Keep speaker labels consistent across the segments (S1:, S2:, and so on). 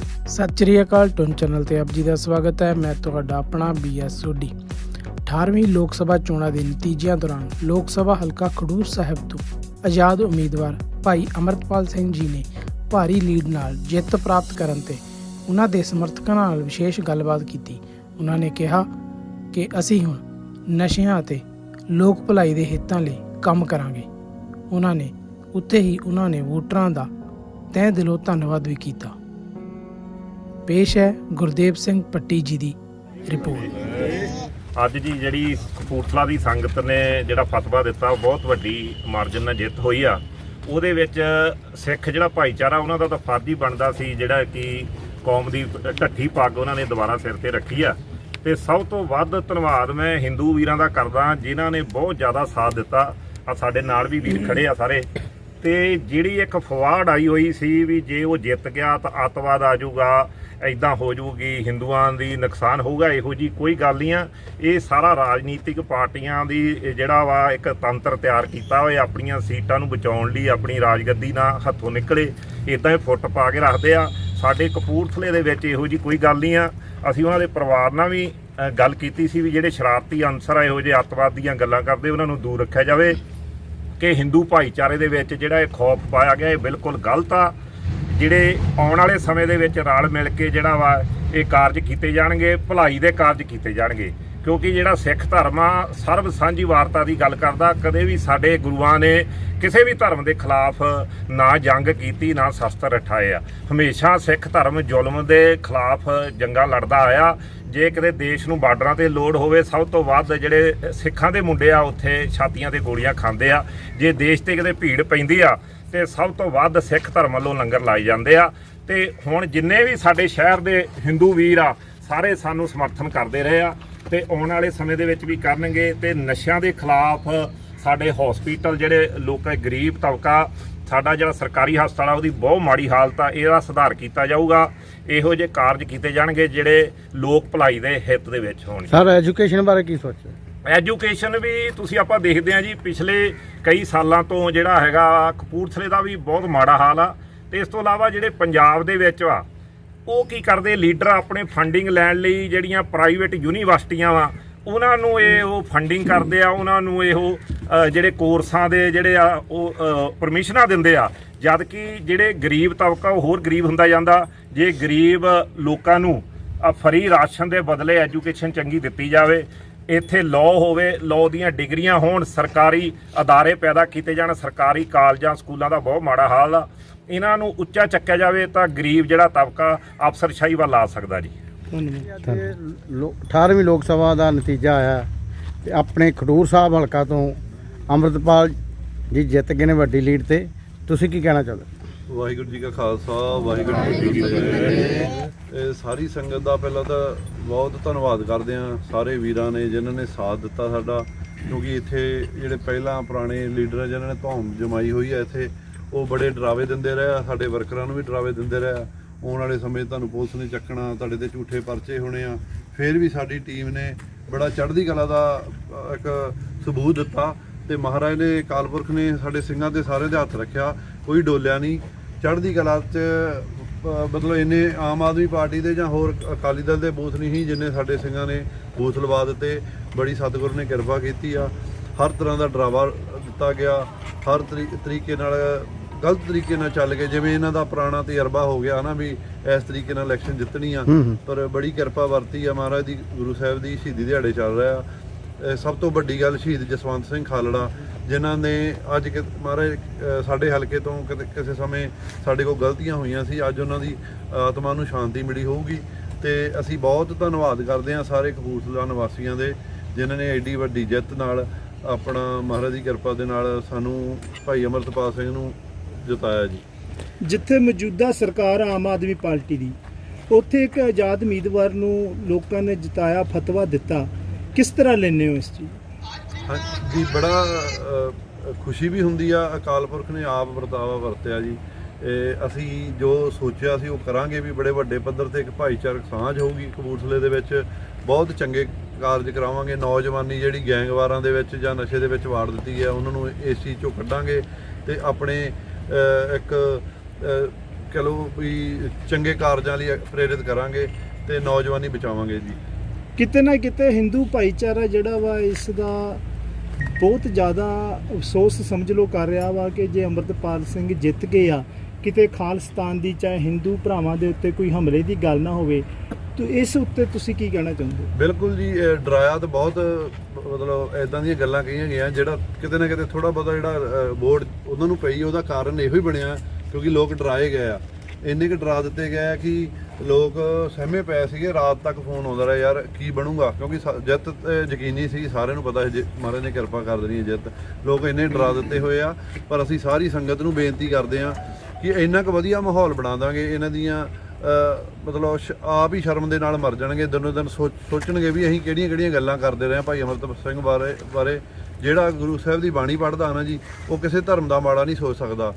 S1: ਸਤਿ ਸ਼੍ਰੀ ਅਕਾਲ ਟੁਨ ਚੈਨਲ ਤੇ ਆਪ ਜੀ ਦਾ ਸਵਾਗਤ ਹੈ। ਮੈਂ ਤੁਹਾਡਾ ਆਪਣਾ ਬੀਐਸ ਸੋਢੀ 18ਵੀਂ ਲੋਕ ਸਭਾ ਚੋਣਾਂ ਦੇ ਨਤੀਜਿਆਂ ਦੌਰਾਨ ਲੋਕ ਸਭਾ ਹਲਕਾ ਖਡੂਰ ਸਾਹਿਬ ਤੋਂ ਆਜ਼ਾਦ ਉਮੀਦਵਾਰ ਭਾਈ ਅਮਰਤਪਾਲ ਸਿੰਘ ਜੀ ਨੇ ਭਾਰੀ ਲੀਡ ਨਾਲ ਜਿੱਤ ਪ੍ਰਾਪਤ ਕਰਨ ਤੇ ਉਹਨਾਂ ਦੇ ਸਮਰਥਕਾਂ ਨਾਲ ਵਿਸ਼ੇਸ਼ ਗੱਲਬਾਤ ਕੀਤੀ। ਉਹਨਾਂ ਨੇ ਕਿਹਾ ਕਿ ਅਸੀਂ ਹੁਣ ਨਸ਼ਿਆਂ ਅਤੇ ਲੋਕ ਭਲਾਈ ਦੇ ਹਿੱਤਾਂ ਲਈ ਕੰਮ ਕਰਾਂਗੇ। ਉਹਨਾਂ ਨੇ ਉੱਥੇ ਹੀ ਉਹਨਾਂ ਨੇ ਵੋਟਰਾਂ ਦਾ ਤਹਿ ਦਿਲੋਂ ਧੰਨਵਾਦ ਵੀ ਕੀਤਾ। ਪੇਸ਼ ਹੈ ਗੁਰਦੇਵ ਸਿੰਘ ਪੱਟੀ ਜੀ ਦੀ ਰਿਪੋਰਟ।
S2: ਅੱਜ ਦੀ ਜਿਹੜੀ ਕਪੂਰਥਲਾ ਦੀ ਸੰਗਤ ਨੇ ਜਿਹੜਾ ਫਤਵਾ ਦਿੱਤਾ, ਉਹ ਬਹੁਤ ਵੱਡੀ ਮਾਰਜਨ ਨਾਲ ਜਿੱਤ ਹੋਈ ਆ। ਉਹਦੇ ਵਿੱਚ ਸਿੱਖ ਜਿਹੜਾ ਭਾਈਚਾਰਾ, ਉਹਨਾਂ ਦਾ ਤਾਂ ਫਰਜ਼ ਹੀ ਬਣਦਾ ਸੀ ਜਿਹੜਾ ਕਿ ਕੌਮ ਦੀ ਢੱਠੀ ਪੱਗ ਉਹਨਾਂ ਨੇ ਦੁਬਾਰਾ ਸਿਰ ਤੇ ਰੱਖੀ ਆ। ਤੇ ਸਭ ਤੋਂ ਵੱਧ ਧੰਨਵਾਦ ਮੈਂ ਹਿੰਦੂ ਵੀਰਾਂ ਦਾ ਕਰਦਾ, ਜਿਨ੍ਹਾਂ ਨੇ ਬਹੁਤ ਜ਼ਿਆਦਾ ਸਾਥ ਦਿੱਤਾ। ਆ ਸਾਡੇ ਨਾਲ ਵੀ ਵੀਰ ਖੜੇ ਆ ਸਾਰੇ। ਤੇ ਜਿਹੜੀ ਇੱਕ ਫਵਾੜ ਆਈ ਹੋਈ ਸੀ ਵੀ ਜੇ ਉਹ ਜਿੱਤ ਗਿਆ ਤਾਂ ਅੱਤਵਾਦ ਆ ਜਾਊਗਾ ਐਦਾਂ ਹੋ ਜਾਊਗੀ, ਹਿੰਦੂਆਂ ਦੀ ਨੁਕਸਾਨ ਹੋਊਗਾ, ਇਹੋ ਜੀ ਕੋਈ ਗੱਲ ਨਹੀਂ ਆ। ਇਹ ਸਾਰਾ ਰਾਜਨੀਤਿਕ ਪਾਰਟੀਆਂ ਦੀ ਜਿਹੜਾ ਵਾ ਇੱਕ ਤੰਤਰ ਤਿਆਰ ਕੀਤਾ ਹੋਇਆ, ਆਪਣੀਆਂ ਸੀਟਾਂ ਨੂੰ ਬਚਾਉਣ ਲਈ, ਆਪਣੀ ਰਾਜਗੱਦੀ ਨਾਲ ਹੱਥੋਂ ਨਿਕਲੇ ਇਦਾਂ ਹੀ ਫੁੱਟ ਪਾ ਕੇ ਰੱਖਦੇ ਆ। ਸਾਡੇ ਕਪੂਰਥਲੇ ਦੇ ਵਿੱਚ ਇਹੋ ਜੀ ਕੋਈ ਗੱਲ ਨਹੀਂ ਆ। ਅਸੀਂ ਉਹਨਾਂ ਦੇ ਪਰਿਵਾਰ ਨਾਲ ਵੀ ਗੱਲ ਕੀਤੀ ਸੀ ਵੀ ਜਿਹੜੇ ਸ਼ਰਾਰਤੀ ਅਨਸਰ ਆ, ਇਹੋ ਜਿਹੇ ਅੱਤਵਾਦ ਦੀਆਂ ਗੱਲਾਂ ਕਰਦੇ, ਉਹਨਾਂ ਨੂੰ ਦੂਰ ਰੱਖਿਆ ਜਾਵੇ। ਕਿ ਹਿੰਦੂ ਭਾਈਚਾਰੇ ਦੇ ਵਿੱਚ ਜਿਹੜਾ ਇਹ ਖੌਫ ਪਾਇਆ ਗਿਆ, ਇਹ ਬਿਲਕੁਲ ਗਲਤ ਆ। ਜਿਹੜੇ ਆਉਣ ਵਾਲੇ ਸਮੇਂ ਦੇ ਵਿੱਚ ਰਲ ਮਿਲ ਕੇ ਜਿਹੜਾ ਵਾ ਇਹ ਕਾਰਜ ਕੀਤੇ ਜਾਣਗੇ, ਭਲਾਈ ਦੇ ਕਾਰਜ ਕੀਤੇ ਜਾਣਗੇ। ਕਿਉਂਕਿ ਜਿਹੜਾ ਸਿੱਖ ਧਰਮ ਆ, ਸਰਬ ਸਾਂਝੀ ਵਾਰਤਾ ਦੀ ਗੱਲ ਕਰਦਾ, ਕਦੇ ਵੀ ਸਾਡੇ ਗੁਰੂਆਂ ਨੇ ਕਿਸੇ ਵੀ ਧਰਮ ਦੇ ਖਿਲਾਫ ਨਾ ਜੰਗ ਕੀਤੀ, ਨਾ ਸ਼ਸਤਰ ਉਠਾਏ ਆ। ਹਮੇਸ਼ਾ ਸਿੱਖ ਧਰਮ ਜ਼ੁਲਮ ਦੇ ਖਿਲਾਫ ਜੰਗਾਂ ਲੜਦਾ ਆਇਆ। ਜੇ ਕਿਤੇ ਦੇਸ਼ ਨੂੰ ਬਾਰਡਰਾਂ ਤੇ ਲੋੜ ਹੋਵੇ, ਸਭ ਤੋਂ ਵੱਧ ਜਿਹੜੇ ਸਿੱਖਾਂ ਦੇ ਮੁੰਡੇ ਆ, ਉੱਥੇ ਛਾਤੀਆਂ ਤੇ ਗੋਲੀਆਂ ਖਾਂਦੇ ਆ। ਜੇ ਦੇਸ਼ ਤੇ ਕਿਤੇ ਭੀੜ ਪੈਂਦੀ ਆ, ਤੇ ਸਭ ਤੋਂ ਵੱਧ ਸਿੱਖ ਧਰਮ ਵੱਲੋਂ ਲੰਗਰ ਲਾਏ ਜਾਂਦੇ ਆ। ਤੇ ਹੁਣ ਜਿੰਨੇ ਵੀ ਸਾਡੇ ਸ਼ਹਿਰ ਦੇ ਹਿੰਦੂ ਵੀਰ ਆ, ਸਾਰੇ ਸਾਨੂੰ ਸਮਰਥਨ ਕਰਦੇ ਰਹੇ ਆ। ਤੇ ਆਉਣ ਵਾਲੇ ਸਮੇਂ ਦੇ ਵਿੱਚ ਵੀ ਕਰਨਗੇ ਤੇ ਨਸ਼ਿਆਂ ਦੇ ਖਿਲਾਫ ਸਾਡੇ ਹਸਪੀਟਲ ਜਿਹੜੇ ਲੋਕ ਗਰੀਬ ਤਬਕਾ ਸਾਡਾ ਜਿਹੜਾ ਸਰਕਾਰੀ ਹਸਪਤਾਲ ਆ ਉਹਦੀ ਬਹੁਤ ਮਾੜੀ ਹਾਲਤ ਆ ਇਹਦਾ ਸੁਧਾਰ ਕੀਤਾ ਜਾਊਗਾ। ਇਹੋ ਜਿਹੇ ਕਾਰਜ ਕੀਤੇ ਜਾਣਗੇ ਜਿਹੜੇ ਲੋਕ ਭਲਾਈ ਦੇ ਹਿੱਤ ਦੇ ਵਿੱਚ ਹੋਣ
S3: ਸਰ ਐਜੂਕੇਸ਼ਨ ਬਾਰੇ ਕੀ ਸੋਚਿਆ
S2: ਐਜੂਕੇਸ਼ਨ ਵੀ ਤੁਸੀਂ ਆਪਾਂ ਦੇਖਦੇ ਆ ਜੀ ਪਿਛਲੇ ਕਈ ਸਾਲਾਂ ਤੋਂ ਜਿਹੜਾ ਹੈਗਾ ਕਪੂਰਥਲੇ ਦਾ ਵੀ ਬਹੁਤ ਮਾੜਾ ਹਾਲ ਆ। ਤੇ ਇਸ ਤੋਂ ਇਲਾਵਾ ਜਿਹੜੇ ਪੰਜਾਬ ਦੇ ਵਿੱਚ ਆ ਉਹ ਕੀ ਕਰਦੇ? ਲੀਡਰ ਆਪਣੇ ਫੰਡਿੰਗ ਲੈਣ ਲਈ ਜਿਹੜੀਆਂ ਪ੍ਰਾਈਵੇਟ ਯੂਨੀਵਰਸਿਟੀਆਂ ਵਾ, ਉਹਨਾਂ ਨੂੰ ਇਹ ਉਹ ਫੰਡਿੰਗ ਕਰਦੇ ਆ, ਉਹਨਾਂ ਨੂੰ ਇਹੋ ਜਿਹੜੇ ਕੋਰਸਾਂ ਦੇ ਜਿਹੜੇ ਆ, ਉਹ ਪਰਮਿਸ਼ਨਾਂ ਦਿੰਦੇ ਆ। ਜਦ ਕਿ ਜਿਹੜੇ ਗਰੀਬ ਤਬਕਾ, ਉਹ ਹੋਰ ਗਰੀਬ ਹੁੰਦਾ ਜਾਂਦਾ। ਜੇ ਗਰੀਬ ਲੋਕਾਂ ਨੂੰ ਫਰੀ ਰਾਸ਼ਨ ਦੇ ਬਦਲੇ ਐਜੂਕੇਸ਼ਨ ਚੰਗੀ ਦਿੱਤੀ ਜਾਵੇ, ਇੱਥੇ ਲਾਅ ਹੋਵੇ ਲਾਅ ਦੀਆਂ ਡਿਗਰੀਆਂ ਹੋਣ, ਸਰਕਾਰੀ ਅਦਾਰੇ ਪੈਦਾ ਕੀਤੇ ਜਾਣ, ਸਰਕਾਰੀ ਕਾਲਜਾਂ, ਸਕੂਲਾਂ ਦਾ ਬਹੁਤ ਮਾੜਾ ਹਾਲ ਆ। ਇਹਨਾਂ ਨੂੰ ਉੱਚਾ ਚੱਕਿਆ ਜਾਵੇ ਤਾਂ ਗਰੀਬ ਜਿਹੜਾ ਤਬਕਾ ਅਫਸਰਸ਼ਾਹੀ ਵੱਲ ਆ ਸਕਦਾ ਜੀ।
S3: ਅੱਜ ਲੋ- 18ਵੀਂ ਲੋਕ ਸਭਾ ਦਾ ਨਤੀਜਾ ਆਇਆ ਤੇ ਆਪਣੇ ਖਡੂਰ ਸਾਹਿਬ ਹਲਕਾ ਤੋਂ ਅੰਮ੍ਰਿਤਪਾਲ ਜੀ ਜਿੱਤ ਗਏ ਨੇ ਵੱਡੀ ਲੀਡ ਤੇ। ਤੁਸੀਂ ਕੀ ਕਹਿਣਾ ਚਾਹੁੰਦੇ
S4: ਵਾਹਿਗੁਰੂ ਜੀ ਕਾ ਖਾਲਸਾ ਵਾਹਿਗੁਰੂ ਜੀ ਕੀ ਫਤਿਹ। ਇਹ ਸਾਰੀ ਸੰਗਤ ਦਾ ਪਹਿਲਾਂ ਤਾਂ ਬਹੁਤ ਧੰਨਵਾਦ ਕਰਦੇ ਹਾਂ ਸਾਰੇ ਵੀਰਾਂ ਨੇ ਜਿਨ੍ਹਾਂ ਨੇ ਸਾਥ ਦਿੱਤਾ ਸਾਡਾ। ਕਿਉਂਕਿ ਇੱਥੇ ਜਿਹੜੇ ਪਹਿਲਾਂ ਪੁਰਾਣੇ ਲੀਡਰ ਆ ਜਿਨ੍ਹਾਂ ਨੇ ਧੌਮ ਜਮਾਈ ਹੋਈ ਹੈ ਇੱਥੇ ਉਹ ਬੜੇ ਡਰਾਵੇ ਦਿੰਦੇ ਰਹੇ ਆ, ਸਾਡੇ ਵਰਕਰਾਂ ਨੂੰ ਵੀ ਡਰਾਵੇ ਦਿੰਦੇ ਰਹੇ ਆ। ਆਉਣ ਵਾਲੇ ਸਮੇਂ ਤੁਹਾਨੂੰ ਪੁਲਿਸ ਨੇ ਚੱਕਣਾ, ਤੁਹਾਡੇ ਤੇ ਝੂਠੇ ਪਰਚੇ ਹੋਣੇ ਆ। ਫਿਰ ਵੀ ਸਾਡੀ ਟੀਮ ਨੇ ਬੜਾ ਚੜ੍ਹਦੀ ਕਲਾ ਦਾ ਇੱਕ ਸਬੂਤ ਦਿੱਤਾ ਤੇ ਮਹਾਰਾਜ ਨੇ ਕਾਲਪੁਰਖ ਨੇ ਸਾਡੇ ਸਿੰਘਾਂ ਦੇ ਸਾਰੇ ਦੇ ਹੱਥ ਰੱਖਿਆ, ਕੋਈ ਡੋਲਿਆ ਨਹੀਂ। ਚੜ੍ਹਦੀ ਕਲਾ 'ਚ ਮਤਲਬ ਇੰਨੇ ਆਮ ਆਦਮੀ ਪਾਰਟੀ ਦੇ ਜਾਂ ਹੋਰ ਅਕਾਲੀ ਦਲ ਦੇ ਬੂਥ ਨਹੀਂ ਸੀ ਜਿੰਨੇ ਸਾਡੇ ਸਿੰਘਾਂ ਨੇ ਬੂਥ ਲਵਾ ਦਿੱਤੇ। ਬੜੀ ਸਤਿਗੁਰ ਨੇ ਕਿਰਪਾ ਕੀਤੀ ਆ। ਹਰ ਤਰ੍ਹਾਂ ਦਾ ਡਰਾਵਾ ਦਿੱਤਾ ਗਿਆ। ਹਰ ਤਰੀ- ਤਰੀਕੇ ਨਾਲ ਗਲਤ ਤਰੀਕੇ ਨਾਲ ਚੱਲ ਗਏ। ਜਿਵੇਂ ਇਹਨਾਂ ਦਾ ਪੁਰਾਣਾ ਤਜਰਬਾ ਹੋ ਗਿਆ ਨਾ ਵੀ ਇਸ ਤਰੀਕੇ ਨਾਲ ਇਲੈਕਸ਼ਨ ਜਿੱਤਣੀ ਆ। ਪਰ ਬੜੀ ਕਿਰਪਾ ਵਰਤੀ ਆ ਮਹਾਰਾਜ ਦੀ ਗੁਰੂ ਸਾਹਿਬ ਦੀ ਸ਼ਹੀਦੀ ਦਿਹਾੜੇ ਚੱਲ ਰਿਹਾ। ਸਭ ਤੋਂ ਵੱਡੀ ਗੱਲ ਸ਼ਹੀਦ ਜਸਵੰਤ ਸਿੰਘ ਖਾਲੜਾ ਜਿਨ੍ਹਾਂ ਨੇ ਅੱਜ ਕਿ ਮਹਾਰਾਜ ਸਾਡੇ ਹਲਕੇ ਤੋਂ ਕਿਤੇ- ਕਿਸੇ ਸਮੇਂ ਸਾਡੇ ਕੋਲ ਗਲਤੀਆਂ ਹੋਈਆਂ ਸੀ। ਅੱਜ ਉਹਨਾਂ ਦੀ ਆਤਮਾ ਨੂੰ ਸ਼ਾਂਤੀ ਮਿਲੀ ਹੋਊਗੀ। ਤੇ ਅਸੀਂ ਬਹੁਤ ਧੰਨਵਾਦ ਕਰਦੇ ਹਾਂ ਸਾਰੇ ਕਪੂਰਥਲਾ ਨਿਵਾਸੀਆਂ ਦੇ ਜਿਨ੍ਹਾਂ ਨੇ ਐਡੀ ਵੱਡੀ ਜਿੱਤ ਨਾਲ ਆਪਣਾ ਮਹਾਰਾਜ ਦੀ ਕਿਰਪਾ ਦੇ ਨਾਲ ਸਾਨੂੰ ਭਾਈ ਅਮਰਤਪਾਲ ਸਿੰਘ ਨੂੰ ਜਿਤਾਇਆ ਜੀ।
S5: ਜਿੱਥੇ ਮੌਜੂਦਾ ਸਰਕਾਰ ਆਮ ਆਦਮੀ ਪਾਰਟੀ ਦੀ ਉੱਥੇ ਇੱਕ ਆਜ਼ਾਦ ਉਮੀਦਵਾਰ ਨੂੰ ਲੋਕਾਂ ਨੇ ਜਿਤਾਇਆ ਫਤਵਾ ਦਿੱਤਾ। ਕਿਸ ਤਰ੍ਹਾਂ ਲੈਂਦੇ ਹੋ ਇਸ ਚੀਜ਼?
S4: ਹਾਂਜੀ ਬੜਾ ਅ, ਖੁਸ਼ੀ ਵੀ ਹੁੰਦੀ ਆ। ਅਕਾਲ ਪੁਰਖ ਨੇ ਆਪ ਵਰਤਾਵਾ ਵਰਤਿਆ ਜੀ। ਇਹ ਅਸੀਂ ਜੋ ਸੋਚਿਆ ਸੀ ਉਹ ਕਰਾਂਗੇ ਵੀ ਬੜੇ ਵੱਡੇ ਪੱਧਰ ਤੇ ਇੱਕ ਭਾਈਚਾਰਕ ਸਾਂਝ ਹੋਊਗੀ ਕਪੂਰਥਲੇ ਦੇ ਵਿੱਚ। ਬਹੁਤ ਚੰਗੇ ਕਾਰਜ ਕਰਾਵਾਂਗੇ। ਨੌਜਵਾਨੀ ਜਿਹੜੀ ਗੈਂਗਵਾਰਾਂ ਦੇ ਵਿੱਚ ਜਾਂ ਨਸ਼ੇ ਦੇ ਵਿੱਚ ਵਾੜ ਦਿੱਤੀ ਹੈ ਉਹਨਾਂ ਨੂੰ ਇਸ ਚੀਜ਼ ਚੋਂ ਕੱਢਾਂਗੇ ਤੇ ਆਪਣੇ ਇੱਕ ਅ, ਕਹ ਲਓ ਵੀ ਚੰਗੇ ਕਾਰਜਾਂ ਲਈ ਪ੍ਰੇਰਿਤ ਕਰਾਂਗੇ ਤੇ ਨੌਜਵਾਨੀ ਬਚਾਵਾਂਗੇ ਜੀ।
S5: ਕਿਤੇ ਨਾ ਕਿਤੇ ਹਿੰਦੂ ਭਾਈਚਾਰਾ ਜਿਹੜਾ ਵਾ ਇਸ ਦਾ ਬਹੁਤ ਜ਼ਿਆਦਾ ਅਫਸੋਸ ਸਮਝ ਲਓ ਕਰ ਰਿਹਾ ਵਾ ਕਿ ਜੇ ਅੰਮ੍ਰਿਤਪਾਲ ਸਿੰਘ ਜਿੱਤ ਗਏ ਆ ਕਿਤੇ ਖਾਲਸਤਾਨ ਦੀ ਚਾਹੇ ਹਿੰਦੂ ਭਰਾਵਾਂ ਦੇ ਉੱਤੇ ਕੋਈ ਹਮਲੇ ਦੀ ਗੱਲ ਨਾ ਹੋਵੇ ਤਾਂ ਇਸ ਉੱਤੇ ਤੁਸੀਂ ਕੀ ਕਹਿਣਾ ਚਾਹੁੰਦੇ ਹੋ?
S4: ਬਿਲਕੁਲ ਜੀ ਇਹ ਡਰਾਇਆ ਤਾਂ ਬਹੁਤ ਮਤਲਬ ਐਦਾਂ ਦੀਆਂ ਗੱਲਾਂ ਕਹੀਆਂ ਗਈਆਂ ਜਿਹੜਾ ਕਿਤੇ ਨਾ ਕਿਤੇ ਥੋੜਾ ਬਹੁਤਾ ਜਿਹੜਾ ਬੋਰਡ ਉਹਨਾਂ ਨੂੰ ਪਈ ਉਹਦਾ ਕਾਰਨ ਇਹੋ ਹੀ ਬਣਿਆ ਕਿਉਂਕਿ ਲੋਕ ਡਰਾਏ ਗਏ ਆ। ਇੰਨੇ ਕੁ ਡਰਾ ਦਿੱਤੇ ਗਏ ਆ ਕਿ ਲੋਕ ਸਹਿਮੇ ਪਏ ਸੀਗੇ ਰਾਤ ਤੱਕ ਫੋਨ ਆਉਂਦਾ ਰਿਹਾ ਯਾਰ ਕੀ ਬਣੂਗਾ? ਕਿਉਂਕਿ ਜਿੱਤ ਯਕੀਨੀ ਸੀ ਸਾਰਿਆਂ ਨੂੰ ਪਤਾ ਸੀ ਜੇ ਮਹਾਰਾਜ ਨੇ ਕਿਰਪਾ ਕਰ ਦੇਣੀ ਹੈ ਜਿੱਤ। ਲੋਕ ਇੰਨੇ ਡਰਾ ਦਿੱਤੇ ਹੋਏ ਆ ਪਰ ਅਸੀਂ ਸਾਰੀ ਸੰਗਤ ਨੂੰ ਬੇਨਤੀ ਕਰਦੇ ਆ ਕਿ ਇੰਨਾ ਕੁ ਵਧੀਆ ਮਾਹੌਲ ਬਣਾ ਦਾਂਗੇ ਇਹਨਾਂ ਦੀਆਂ ਮਤਲਬ ਸ਼- ਆਪ ਹੀ ਸ਼ਰਮ ਦੇ ਨਾਲ ਮਰ ਜਾਣਗੇ, ਦਿਨੋਂ ਦਿਨ ਸੋਚ- ਸੋਚਣਗੇ ਵੀ ਅਸੀਂ ਕਿਹੜੀਆਂ ਕਿਹੜੀਆਂ ਗੱਲਾਂ ਕਰਦੇ ਰਹੇ ਹਾਂ ਭਾਈ ਅਮਰਤ ਸਿੰਘ ਬਾਰੇ ਬਾਰੇ, ਜਿਹੜਾ ਗੁਰੂ ਸਾਹਿਬ ਦੀ ਬਾਣੀ ਪੜ੍ਹਦਾ ਨਾ ਜੀ, ਉਹ ਕਿਸੇ ਧਰਮ ਦਾ ਮਾੜਾ ਨਹੀਂ ਸੋਚ ਸਕਦਾ।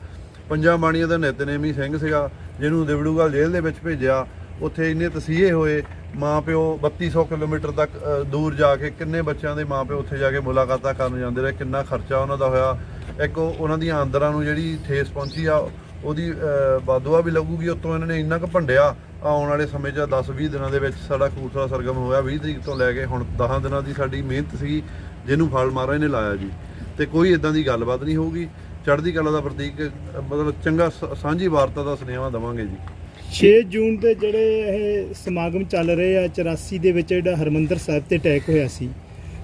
S4: ਪੰਜਾਂ ਬਾਣੀਆਂ ਦਾ ਨਿਤਨੇਮੀ ਸਿੰਘ ਸੀਗਾ, ਜਿਹਨੂੰ ਦਿਵੜੂਗਲ ਜੇਲ੍ਹ ਦੇ ਵਿੱਚ ਭੇਜਿਆ, ਉੱਥੇ ਇੰਨੇ ਤਸੀਹੇ ਹੋਏ ਮਾਂ ਪਿਓ 3200 ਕਿਲੋਮੀਟਰ ਤੱਕ ਦੂਰ ਜਾ ਕੇ ਕਿੰਨੇ ਬੱਚਿਆਂ ਦੇ ਮਾਂ ਪਿਓ ਉੱਥੇ ਜਾ ਕੇ ਮੁਲਾਕਾਤਾਂ ਕਰਨ ਜਾਂਦੇ ਰਹੇ, ਕਿੰਨਾ ਖਰਚਾ ਉਹਨਾਂ ਦਾ ਹੋਇਆ। ਇੱਕ ਉਹਨਾਂ ਦੀਆਂ ਅੰਦਰਾਂ ਨੂੰ ਜਿਹੜੀ ਠੇਸ ਪਹੁੰਚੀ ਆ ਉਹਦੀ ਅ, ਬਾਦੂਆ ਵੀ ਲੱਗੂਗੀ ਉੱਤੋਂ ਇਹਨਾਂ ਨੇ ਇੰਨਾ ਕੁ ਭੰਡਿਆ ਆਉਣ ਵਾਲੇ ਸਮੇਂ 'ਚ 10-20 ਦਿਨਾਂ ਦੇ ਵਿੱਚ ਸਾਡਾ ਕੂਰਸਾ ਸਰਗਮ ਹੋਇਆ 20 ਤਰੀਕ ਤੋਂ ਲੈ ਕੇ ਹੁਣ 10 ਦਿਨਾਂ ਦੀ ਸਾਡੀ ਮਿਹਨਤ ਸੀ ਜਿਹਨੂੰ ਫਲ ਮਹਾਰਾਜ ਨੇ ਲਾਇਆ ਜੀ। ਤੇ ਕੋਈ ਇਦਾਂ ਦੀ ਗੱਲਬਾਤ ਨਹੀਂ ਹੋਊਗੀ ਚੜ੍ਹਦੀ ਕਲਾ ਦਾ ਪ੍ਰਤੀਕ ਮਤਲਬ ਚੰਗਾ ਸ- ਸਾਂਝੀ ਵਾਰਤਾ ਦਾ ਸੁਨੇਹਾ ਦਵਾਂਗੇ ਜੀ।
S5: 6 ਜੂਨ ਦੇ ਜਿਹੜੇ ਇਹ ਸਮਾਗਮ ਚੱਲ ਰਹੇ ਆ 84 ਦੇ ਵਿੱਚ ਜਿਹੜਾ ਹਰਮੰਦਰ ਸਾਹਿਬ ਤੇ ਅਟੈਕ ਹੋਇਆ ਸੀ।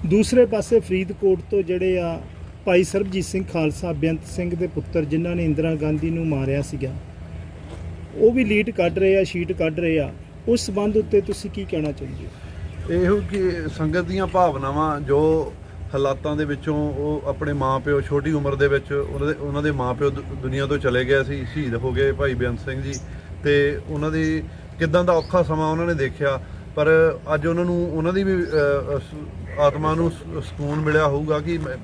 S5: ਦੂਸਰੇ ਪਾਸੇ ਫਰੀਦਕੋਟ ਤੋਂ ਜਿਹੜੇ ਆ ਭਾਈ ਸਰਬਜੀਤ ਸਿੰਘ ਖਾਲਸਾ, ਬੇਅੰਤ ਸਿੰਘ ਦੇ ਪੁੱਤਰ ਜਿਨ੍ਹਾਂ ਨੇ ਇੰਦਰਾ ਗਾਂਧੀ ਨੂੰ ਮਾਰਿਆ ਸੀਗਾ। ਉਹ ਵੀ ਲੀਡ ਕੱਢ ਰਹੇ ਆ, ਸ਼ੀਟ ਕੱਢ ਰਹੇ ਆ। ਉਸ ਸੰਬੰਧ ਉੱਤੇ ਤੁਸੀਂ ਕੀ ਕਹਿਣਾ ਚਾਹੁੰਦੇ ਹੋ?
S4: ਇਹੋ ਕਿ ਸੰਗਤ ਦੀਆਂ ਭਾਵਨਾਵਾਂ ਜੋ ਹਾਲਾਤਾਂ ਦੇ ਵਿੱਚੋਂ ਉਹ ਆਪਣੇ ਮਾਪਿਓ, ਛੋਟੀ ਉਮਰ ਦੇ ਵਿੱਚ ਉਹਨਾਂ ਦੇ ਉਹਨਾਂ ਦੇ ਮਾਪਿਓ ਦੁ- ਦੁਨੀਆ ਤੋਂ ਚਲੇ ਗਏ ਸੀ, ਸ਼ਹੀਦ ਹੋ ਗਏ ਭਾਈ ਬੇਅੰਤ ਸਿੰਘ ਜੀ। ਤੇ ਉਹਨਾਂ ਦੀ ਕਿਦਾਂ ਦਾ ਔਖਾ ਸਮਾਂ ਉਹਨਾਂ ਨੇ ਦੇਖਿਆ ਪਰ ਅੱਜ ਉਹਨਾਂ ਨੂੰ ਉਹਨਾਂ ਦੀ ਵੀ ਆਤਮਾ ਨੂੰ ਸਕੂਨ ਮਿਲਿਆ ਹੋਊਗਾ ਕਿ ਮੈਂ,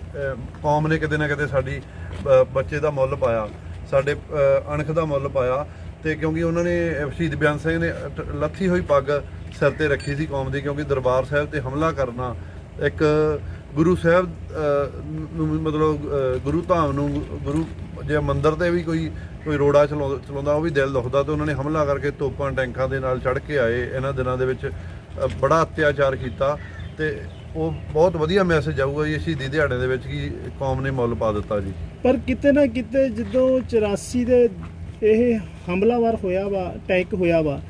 S4: ਕੌਮ ਨੇ ਕਿਤੇ ਨਾ ਕਿਤੇ ਸਾਡੀ ਬੱਚੇ ਦਾ ਮੁੱਲ ਪਾਇਆ ਸਾਡੇ ਅਣਖ ਦਾ ਮੁੱਲ ਪਾਇਆ ਤੇ ਕਿਉਂਕਿ ਉਹਨਾਂ ਨੇ ਸ਼ਹੀਦ ਬਿਆਨ ਸਿੰਘ ਨੇ ਲੱਥੀ ਹੋਈ ਪੱਗ ਸਿਰ ਤੇ ਰੱਖੀ ਸੀ ਕੌਮ ਦੀ ਕਿਉਂਕਿ ਦਰਬਾਰ ਸਾਹਿਬ ਤੇ ਹਮਲਾ ਕਰਨਾ ਇੱਕ ਗੁਰੂ ਸਾਹਿਬ ਨੂੰ ਮਤਲਬ ਗੁਰੂ ਧਾਮ ਨੂੰ ਗੁਰੂ ਜੇ ਮੰਦਿਰ ਤੇ ਵੀ ਕੋਈ ਕੋਈ ਰੋੜਾ ਚਲਾਉਂ- ਚਲਾਉਂਦਾ, ਉਹ ਵੀ ਦਿਲ ਦੁਖਦਾ ਤੇ ਉਹਨਾਂ ਨੇ ਹਮਲਾ ਕਰਕੇ ਤੋਪਾਂ ਟੈਂਕਾਂ ਦੇ ਨਾਲ ਚੜ੍ਹ ਕੇ ਆਏ, ਇਹਨਾਂ ਦਿਨਾਂ ਦੇ ਵਿੱਚ ਬੜਾ ਅਤਿਆਚਾਰ ਕੀਤਾ ਤੇ ਉਹ ਬਹੁਤ ਵਧੀਆ ਮੈਸੇਜ ਆਊਗਾ ਜੀ ਸ਼ਹੀਦੀ ਦਿਹਾੜੇ ਦੇ ਵਿੱਚ ਕਿ ਕੌਮ ਨੇ ਮੁੱਲ ਪਾ ਦਿੱਤਾ ਜੀ।
S5: ਪਰ ਕਿਤੇ ਨਾ ਕਿਤੇ ਜਦੋਂ 84 ਦੇ ਇਹ ਹਮਲਾਵਰ ਹੋਇਆ ਵਾ, ਅਟੈਕ ਹੋਇਆ ਵਾ,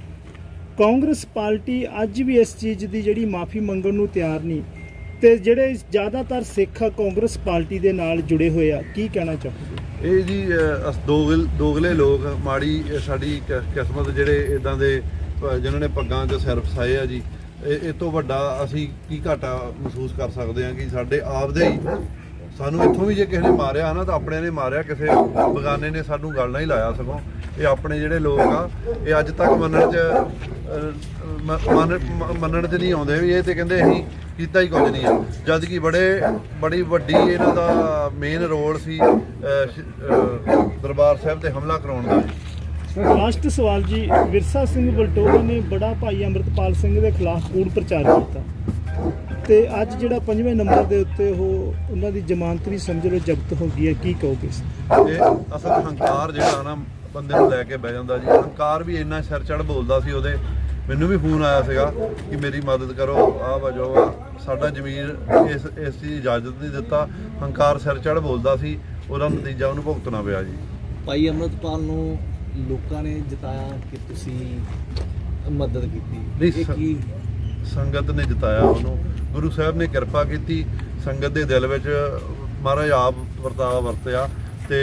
S5: ਕਾਂਗਰਸ ਪਾਰਟੀ ਅੱਜ ਵੀ ਇਸ ਚੀਜ਼ ਦੀ ਜਿਹੜੀ ਮਾਫੀ ਮੰਗਣ ਨੂੰ ਤਿਆਰ ਨਹੀਂ। ਤੇ ਜਿਹੜੇ ਜ਼ਿਆਦਾਤਰ ਸਿੱਖ ਕਾਂਗਰਸ ਪਾਰਟੀ ਦੇ ਨਾਲ ਜੁੜੇ ਹੋਏ ਆ ਕੀ ਕਹਿਣਾ ਚਾਹੋਗੇ?
S4: ਇਹ ਜੀ ਅ, ਅਸ ਦੋਗਲ ਦੋਗਲੇ ਲੋਕ ਮਾੜੀ ਸਾਡੀ ਕ- ਕਿਸਮਤ ਜਿਹੜੇ ਇਦਾਂ ਦੇ ਅ, ਜਿਨ੍ਹਾਂ ਨੇ ਪੱਗਾਂ 'ਚ ਸਿਰ ਫਸਾਏ ਆ ਜੀ ਇਹ ਇਹ ਤੋਂ ਵੱਡਾ ਅਸੀਂ ਕੀ ਘਾਟਾ ਮਹਿਸੂਸ ਕਰ ਸਕਦੇ ਹਾਂ ਕਿ ਸਾਡੇ ਆਪਦੇ ਹੀ ਸਾਨੂੰ ਇੱਥੋਂ ਵੀ ਜੇ ਕਿਸੇ ਨੇ ਮਾਰਿਆ ਨਾ ਤਾਂ ਆਪਣੇ ਨੇ ਮਾਰਿਆ ਕਿਸੇ ਬਗਾਨੇ ਨੇ ਸਾਨੂੰ ਗੱਲ ਨਹੀਂ ਲਾਇਆ ਸਗੋਂ। ਇਹ ਆਪਣੇ ਜਿਹੜੇ ਲੋਕ ਆ ਇਹ ਅੱਜ ਤੱਕ ਮੰਨਣ 'ਚ ਮੰਨਣ 'ਚ ਨਹੀਂ ਆਉਂਦੇ ਵੀ ਇਹ ਤੇ ਕਹਿੰਦੇ ਅਸੀਂ ਕੀਤਾ ਹੀ ਕੁਝ ਨਹੀਂ ਆ। ਜਦ ਕਿ ਬੜੇ ਬੜੀ ਵੱਡੀ ਇਹਨਾਂ ਦਾ ਮੇਨ ਰੋਲ ਸੀ ਦਰਬਾਰ ਸਾਹਿਬ ਤੇ ਹਮਲਾ ਕਰਾਉਣ ਦਾ।
S5: ਲਾਸਟ ਸਵਾਲ ਜੀ ਵਿਰਸਾ ਸਿੰਘ ਬਲਟੋਹਾ ਨੇ ਬੜਾ ਭਾਈ ਅੰਮ੍ਰਿਤਪਾਲ ਸਿੰਘ ਦੇ ਖਿਲਾਫ ਕੂੜ ਪ੍ਰਚਾਰ ਕੀਤਾ। ਤੇ ਅੱਜ ਜਿਹੜਾ ਪੰਜਵੇਂ ਨੰਬਰ ਦੇ ਉੱਤੇ ਉਹ ਉਹਨਾਂ ਦੀ ਜ਼ਮਾਨਤ ਵੀ ਸਮਝ ਲਓ ਜ਼ਬਤ ਹੋ ਗਈ ਹੈ ਕੀ ਕਹੋਗੇ?
S4: ਇਹ ਅਸਲ ਹੰਕਾਰ ਜਿਹੜਾ ਨਾ ਬੰਦੇ ਨੂੰ ਲੈ ਕੇ ਬਹਿ ਜਾਂਦਾ ਜੀ। ਹੰਕਾਰ ਵੀ ਇੰਨਾ ਸਿਰ ਚੜ ਬੋਲਦਾ ਸੀ ਉਹਦੇ। ਮੈਨੂੰ ਵੀ ਫੋਨ ਆਇਆ ਸੀਗਾ ਕਿ ਮੇਰੀ ਮਦਦ ਕਰੋ। ਆ ਵਜੋ ਸਾਡਾ ਜ਼ਮੀਰ ਇਸ ਇਸ ਦੀ ਇਜਾਜ਼ਤ ਨਹੀਂ ਦਿੱਤਾ। ਹੰਕਾਰ ਸਿਰ ਚੜ ਬੋਲਦਾ ਸੀ। ਉਹਦਾ ਨਤੀਜਾ ਉਹਨੂੰ ਭੁਗਤਣਾ ਪਿਆ ਜੀ।
S6: ਭਾਈ ਅੰਮ੍ਰਿਤਪਾਲ ਨੂੰ ਲੋਕਾਂ ਨੇ ਜਿਤਾਇਆ ਕਿ ਤੁਸੀਂ ਮਦਦ ਕੀਤੀ? ਇਹ ਕੀ?
S4: ਸੰਗਤ ਨੇ ਜਿਤਾਇਆ ਉਹਨੂੰ। ਗੁਰੂ ਸਾਹਿਬ ਨੇ ਕਿਰਪਾ ਕੀਤੀ। ਸੰਗਤ ਦੇ ਦਿਲ ਵਿੱਚ ਮਹਾਰਾਜ ਆਪ ਵਰਤਾਵਾ ਵਰਤਿਆ ਤੇ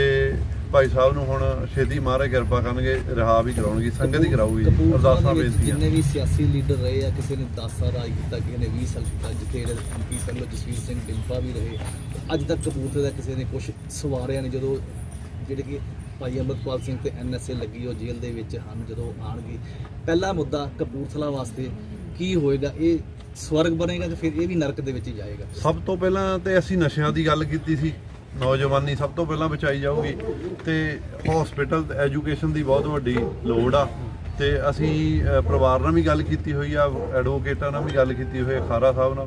S4: ਭਾਈ ਸਾਹਿਬ ਨੂੰ ਹੁਣ ਛੇਤੀ ਮਹਾਰਾਜ ਕਿਰਪਾ ਕਰਨਗੇ ਰਿਹਾ ਵੀ ਕਰਾਉਣਗੇ ਸੰਗਤ ਹੀ ਕਰਾਊਗੀ ਅਰਦਾਸਾਂ ਬੇਨਤੀਆਂ
S6: ਜਿੰਨੇ ਵੀ ਸਿਆਸੀ ਲੀਡਰ ਰਹੇ ਆ ਕਿਸੇ ਨੇ 10 ਸਾਲ ਰਾਜ ਕੀਤਾ ਕਿਸੇ ਨੇ 20 ਸਾਲ ਕੀਤਾ ਜਿੱਥੇ ਐਮਪੀ ਪਹਿਲਾਂ ਜਸਵੀਰ ਸਿੰਘ ਡਿੰਪਾ ਵੀ ਰਹੇ ਅੱਜ ਤੱਕ ਕਪੂਰਥਲੇ ਦਾ ਕਿਸੇ ਨੇ ਕੁਝ ਸਵਾਰਿਆ ਨਹੀਂ ਜਦੋਂ ਜਿਹੜੇ ਕਿ ਭਾਈ ਅੰਮ੍ਰਿਤਪਾਲ ਸਿੰਘ ਤੇ ਐਨਐਸਏ ਲੱਗੀ ਉਹ ਜੇਲ੍ਹ ਦੇ ਵਿੱਚ ਹਨ ਜਦੋਂ ਆਣਗੇ ਪਹਿਲਾ ਮੁੱਦਾ ਕਪੂਰਥਲਾ ਵਾਸਤੇ ਕੀ ਹੋਏਗਾ ਇਹ ਸਵਰਗ ਬਣੇਗਾ ਤੇ ਫਿਰ ਇਹ ਵੀ ਨਰਕ ਦੇ ਵਿੱਚ ਹੀ ਜਾਏਗਾ।
S4: ਸਭ ਤੋਂ ਪਹਿਲਾਂ ਤੇ ਅਸੀਂ ਨਸ਼ਿਆਂ ਦੀ ਗੱਲ ਕੀਤੀ ਸੀ। ਨੌਜਵਾਨੀ ਸਭ ਤੋਂ ਪਹਿਲਾਂ ਬਚਾਈ ਜਾਊਗੀ ਤੇ ਹਸਪੀਟਲ ਐਜੂਕੇਸ਼ਨ ਦੀ ਬਹੁਤ ਵੱਡੀ ਲੋੜ ਆ। ਤੇ ਅਸੀਂ ਪਰਿਵਾਰ ਨਾਲ ਵੀ ਗੱਲ ਕੀਤੀ ਹੋਈ ਆ ਐਡਵੋਕੇਟਾਂ ਨਾਲ ਵੀ ਗੱਲ ਕੀਤੀ ਹੋਈ ਹੈ ਖਾਰਾ ਸਾਹਿਬ ਨਾਲ।